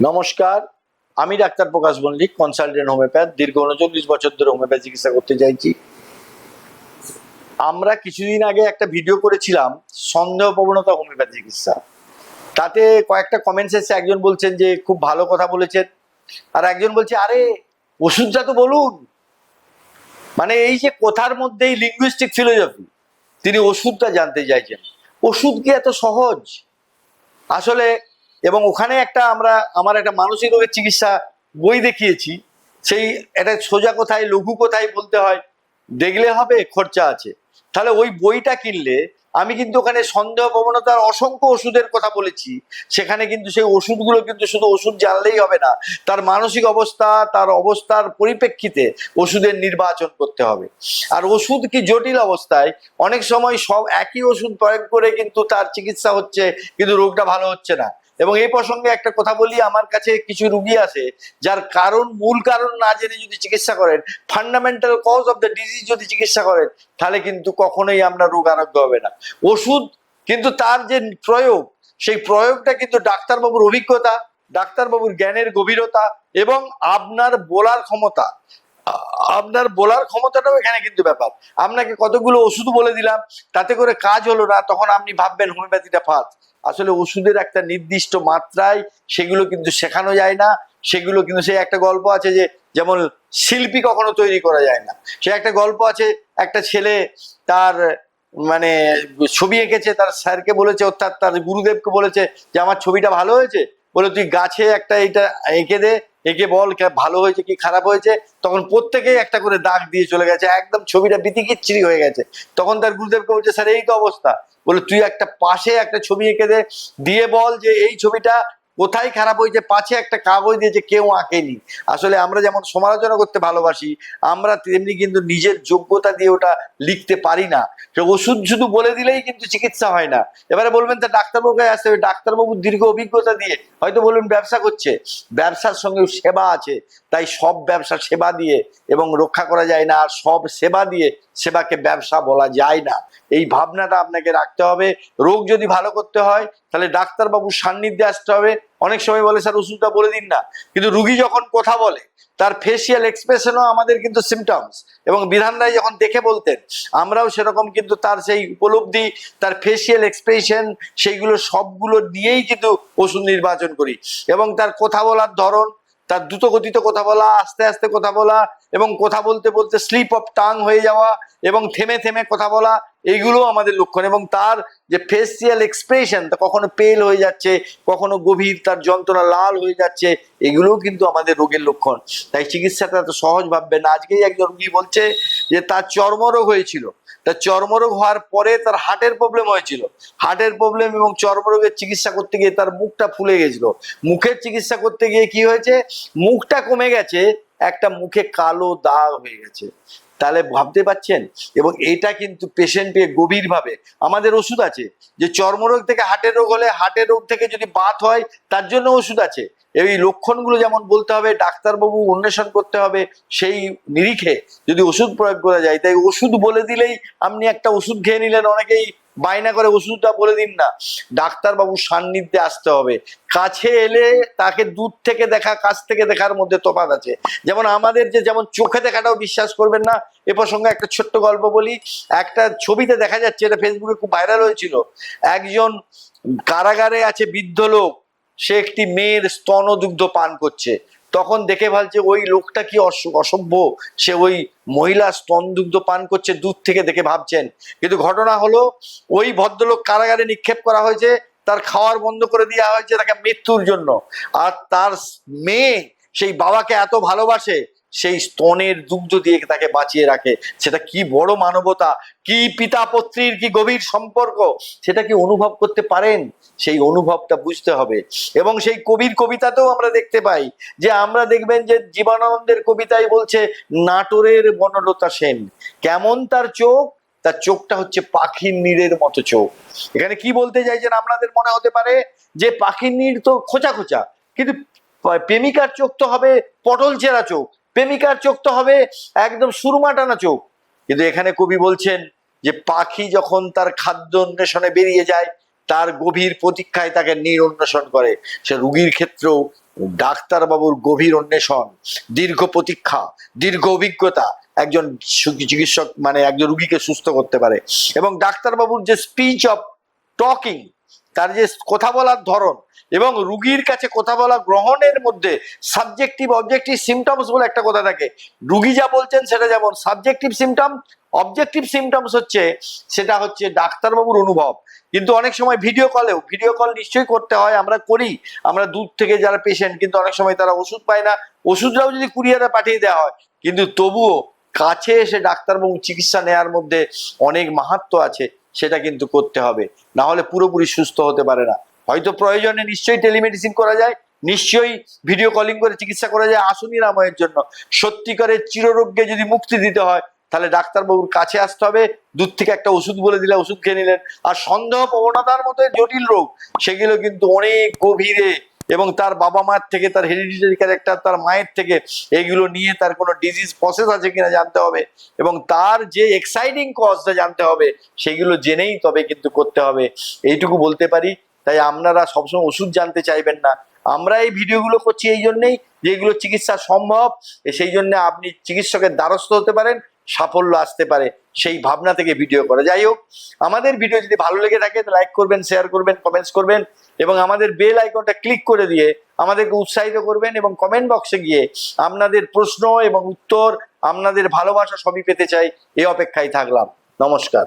নমস্কার, আমি doctor Prakash Mallick, consultant homoeopath, দীর্ঘ উনচল্লিশ বছর ধরে হোমিওপ্যাথ চিকিৎসা করতে চাইছি। আমরা কিছুদিন আগে একটা ভিডিও করেছিলাম সন্দেহ প্রবণতা হোমিওপ্যাথি চিকিৎসা। তাতে কয়েকটা কমেন্টস এসেছে, একজন বলছেন যে খুব ভালো কথা বলেছেন, আর একজন বলছে, আরে, ওষুধটা তো বলুন। মানে এই যে কথার মধ্যেই লিঙ্গুইস্টিক ফিলোসফি তিনি ওষুধটা জানতে চাইছেন। ওষুধ কি এত সহজ? আসলে এবং ওখানে একটা আমরা, আমার একটা মানসিক রোগের চিকিৎসা বই দেখিয়েছি। সেই এটা সোজা কোথায়, লঘু কোথায় বলতে হয়, দেখলে হবে, খরচা আছে। তাহলে ওই বইটা কিনলে আমি কিন্তু ওখানে সন্দেহ প্রবণতার অসংখ্য ওষুধের কথা বলেছি। সেখানে কিন্তু সেই ওষুধগুলো কিন্তু শুধু ওষুধ জানলেই হবে না, তার মানসিক অবস্থা, তার অবস্থার পরিপ্রেক্ষিতে ওষুধের নির্বাচন করতে হবে। আর ওষুধ কি জটিল অবস্থায়, অনেক সময় সব একই ওষুধ প্রয়োগ করে কিন্তু তার চিকিৎসা হচ্ছে, কিন্তু রোগটা ভালো হচ্ছে না। এবং এই প্রসঙ্গে একটা কথা বলি, আমার কাছে কিছু রুগী আছে, যার কারণ, মূল কারণ না জেনে যদি চিকিৎসা করেন fundamental cause of the disease যদি চিকিৎসা করেন, তাহলে কিন্তু কখনোই আমরা রোগ আরোগ্য হবে না। ওষুধ কিন্তু তার যে প্রয়োগ, সেই প্রয়োগটা কিন্তু ডাক্তারবাবুর অভিজ্ঞতা, ডাক্তারবাবুর জ্ঞানের গভীরতা এবং আপনার বলার ক্ষমতা। আপনার বলার ক্ষমতাটাও এখানে কিন্তু ব্যাপার। আপনাকে কতগুলো ওষুধ বলে দিলাম, তাতে করে কাজ হলো না, তখন আপনি ভাববেন হোমিওপ্যাথিটা ফাঁস আসলে ওষুধের একটা নির্দিষ্ট মাত্রায় সেগুলো কিন্তু শেখানো যায় না, সেগুলো কিন্তু সেই একটা গল্প আছে যে, যেমন শিল্পী কখনো তৈরি করা যায় না। সে একটা গল্প আছে, একটা ছেলে তার মানে ছবি এঁকেছে, তার স্যারকে বলেছে, অর্থাৎ তার গুরুদেবকে বলেছে যে, আমার ছবিটা ভালো হয়েছে? বলে, তুই গাছে একটা এটা এঁকে দে এঁকে বল ভালো হয়েছে, কি খারাপ হয়েছে, তখন প্রত্যেকেই একটা করে দাগ দিয়ে চলে গেছে, একদম ছবিটা বিতিকিচ্ছিরি হয়ে গেছে। তখন তার গুরুদেবকে বলছে, স্যার, এই তো অবস্থা। বলে, তুই একটা পাশে একটা ছবি এঁকে দে, দিয়ে বল যে এই ছবিটা কোথায় খারাপ হয়েছে পাশে একটা কাগজ দিয়েছে কেউ আঁকেনি? আসলে আমরা যেমন সমালোচনা করতে ভালোবাসি, আমরা তেমনি কিন্তু নিজের যোগ্যতা দিয়ে ওটা লিখতে পারি না। তো ওষুধ শুধু বলে দিলেই কিন্তু চিকিৎসা হয় না। এবারে বলবেন তা ডাক্তারবাবুকে আসতে হবে। ডাক্তারবাবুর দীর্ঘ অভিজ্ঞতা দিয়ে হয়তো বলবেন ব্যবসা করছে। ব্যবসার সঙ্গে সেবা আছে। তাই সব ব্যবসা সেবা দিয়ে এবং রক্ষা করা যায় না। আর সব সেবা দিয়ে সেবাকে ব্যবসা বলা যায় না। এই ভাবনাটা আপনাকে রাখতে হবে। রোগ যদি ভালো করতে হয়, তাহলে ডাক্তারবাবুর সান্নিধ্যে আসতে হবে। অনেক সময় বলে, স্যার, ওষুধটা বলে দিন না। কিন্তু রুগী যখন কথা বলে, তার ফেসিয়াল এক্সপ্রেশনও আমাদের কিন্তু সিমটমস এবং বিধান রায় যখন দেখে বলতেন, আমরাও সেরকম কিন্তু তার সেই উপলব্ধি, তার ফেসিয়াল এক্সপ্রেশন সেইগুলো সবগুলো নিয়েই কিন্তু ওষুধ নির্বাচন করি এবং তার কথা বলার ধরন, তার দ্রুত গতিতে কথা বলা, আস্তে আস্তে কথা বলা এবং কথা বলতে বলতে স্লিপ অফ টাং হয়ে যাওয়া এবং থেমে থেমে কথা বলা এইগুলো আমাদের লক্ষণ এবং তার যে ফেসিয়াল এক্সপ্রেশন তা কখনো পেল হয়ে যাচ্ছে, কখনো গভীর, তার যন্ত্রণা লাল হয়ে যাচ্ছে, এগুলোও কিন্তু আমাদের রোগের লক্ষণ। তাই চিকিৎসাটা তো সহজ ভাববে না। আজকেই একজন রুগী বলছে যে তার চর্মরোগ হয়েছিল। তার চর্মরোগ হওয়ার পরে তার হার্টের প্রবলেম হয়েছিল। হার্টের প্রবলেম এবং চর্মরোগের চিকিৎসা করতে গিয়ে তার মুখটা ফুলে গেছিল। মুখের চিকিৎসা করতে গিয়ে কি হয়েছে? মুখটা কমে গেছে, একটা মুখে কালো দাগ হয়ে গেছে। তাহলে ভাবতে পাচ্ছেন এবং এটা কিন্তু পেশেন্ট পেয়ে গভীরভাবে, আমাদের ওষুধ আছে, যে চর্মরোগ থেকে হার্টের রোগ হলে হার্টের রোগ থেকে যদি বাত হয়, তার জন্য ওষুধ আছে। এই লক্ষণগুলো যেমন বলতে হবে, ডাক্তারবাবু অন্বেষণ করতে হবে, সেই নিরিখে যদি ওষুধ প্রয়োগ করা যায়, তাই ওষুধ বলে দিলেই আপনি একটা ওষুধ খেয়ে নিলেন, অনেকেই বায়না করে ওষুধটা বলে দিন না। ডাক্তারবাবুর সান্নিধ্যে আসতে হবে। কাছে এলে তাকে দূর থেকে দেখা, কাছ থেকে দেখার মধ্যে তফাৎ আছে। যেমন আমাদের যে যেমন চোখে দেখাটাও বিশ্বাস করবেন না, এ প্রসঙ্গে একটা ছোট্ট গল্প বলি। একটা ছবিতে দেখা যাচ্ছে, এটা ফেসবুকে খুব ভাইরাল হয়েছিল। একজন কারাগারে আছে বৃদ্ধ লোক, সে একটি মেয়ের স্তনদুগ্ধ পান করছে। তখন দেখে ভাবছে ওই লোকটা কি অস- অসভ্য। সে ওই মহিলা স্তনদুগ্ধ পান করছে দূর থেকে দেখে ভাবছেন। কিন্তু ঘটনা হলো, ওই ভদ্রলোক কারাগারে নিক্ষেপ করা হয়েছে, তার খাওয়ার বন্ধ করে দেওয়া হয়েছে তাকে মৃত্যুর জন্য। আর তার মেয়ে সেই বাবাকে এত ভালোবাসে সেই স্তনের দুগ্ধ দিয়ে তাকে বাঁচিয়ে রাখে। সেটা কি বড় মানবতা? কি পিতা পত্রীর কি গভীর সম্পর্ক? সেটা কি অনুভব করতে পারেন? সেই অনুভবটা বুঝতে হবে। এবং সেই কবির কবিতাতেও আমরা দেখতে পাই যে আমরা দেখবেন যে জীবনানন্দের কবিতায় বলছে, নাটোরের বনলতা সেন, কেমন তার চোখ? তার চোখটা হচ্ছে পাখির নীড়ের মতো চোখ। এখানে কি বলতে চাইছেন আপনাদের মনে হতে পারে? যে পাখির নীড় তো খোঁচা খোঁচা, কিন্তু প্রেমিকার চোখ তো হবে পটল চেরা চোখ। প্রেমিকার চোখ তো হবে একদম সুরমা টানা চোখ। কিন্তু এখানে কবি বলছেন যে পাখি যখন তার খাদ্য অন্বেষণে বেরিয়ে যায়, তার গভীর প্রতীক্ষায় তাকে নিরন্বেষণ করে। সে রুগীর ক্ষেত্রেও ডাক্তারবাবুর গভীর অন্বেষণ, দীর্ঘ প্রতীক্ষা, দীর্ঘ অভিজ্ঞতা একজন চিকিৎসক মানে একজন রুগীকে সুস্থ করতে পারে। এবং ডাক্তারবাবুর যে স্পিচ অফ টকিং তার যে কথা বলার ধরন এবং রুগীর কাছে কথা বলা গ্রহণের মধ্যে সাবজেক্টিভ অবজেক্টিভ সিমটমস বলে একটা কথা থাকে। রুগী যা বলছেন সেটা যেমন সাবজেক্টিভ সিমটম অবজেক্টিভ সিমটমস হচ্ছে সেটা হচ্ছে ডাক্তারবাবুর অনুভব। কিন্তু অনেক সময় ভিডিও কলেও ভিডিও কল নিশ্চয়ই করতে হয়, আমরা করি। আমরা দূর থেকে যারা পেশেন্ট কিন্তু অনেক সময় তারা ওষুধ পায় না। ওষুধটাও যদি কুরিয়ারে পাঠিয়ে দেওয়া হয়, কিন্তু তবুও কাছে এসে ডাক্তারবাবু চিকিৎসা নেওয়ার মধ্যে অনেক মাহাত্ম আছে। সেটা কিন্তু করতে হবে। না হলে পুরোপুরি সুস্থ হতে পারে না। হয়তো প্রয়োজনে নিশ্চয়ই টেলিমেডিসিন করা যায়, নিশ্চয়ই ভিডিও কলিং করে চিকিৎসা করা যায় আসু নিরাময়ের জন্য। সত্যিকারের চিররোগকে যদি মুক্তি দিতে হয়, তাহলে ডাক্তারবাবুর কাছে আসতে হবে দূর থেকে একটা ওষুধ বলে দিলে ওষুধ খেয়ে নিলেন। আর সন্দেহ প্রবণতার মতো জটিল রোগ, সেগুলো কিন্তু অনেক গভীরে এবং তার বাবা মার থেকে, তার হেরিডিটারি ক্যারেক্টার তার মায়ের থেকে এগুলো নিয়ে তার কোনো ডিজিজ প্রসেস আছে কিনা জানতে হবে এবং তার যে এক্সাইটিং কজটা জানতে হবে, সেগুলো জেনেই তবে কিন্তু করতে হবে। এইটুকু বলতে পারি। তাই আপনারা সবসময় ওষুধ জানতে চাইবেন না। আমরা এই ভিডিওগুলো করছি এই জন্যেই যে এগুলো চিকিৎসা সম্ভব সেই জন্য আপনি চিকিৎসকের দ্বারস্থ হতে পারেন। সাফল্য আসতে পারে, সেই ভাবনা থেকে ভিডিও করা। যাই হোক, আমাদের ভিডিও যদি ভালো লেগে থাকে লাইক করবেন শেয়ার করবেন কমেন্টস করবেন, এবং আমাদের বেল আইকনটা ক্লিক করে দিয়ে আমাদেরকে উৎসাহিত করবেন এবং কমেন্ট বক্সে গিয়ে আপনাদের প্রশ্ন এবং উত্তর, আপনাদের ভালোবাসা সবই পেতে চাই। এই অপেক্ষায় থাকলাম। নমস্কার।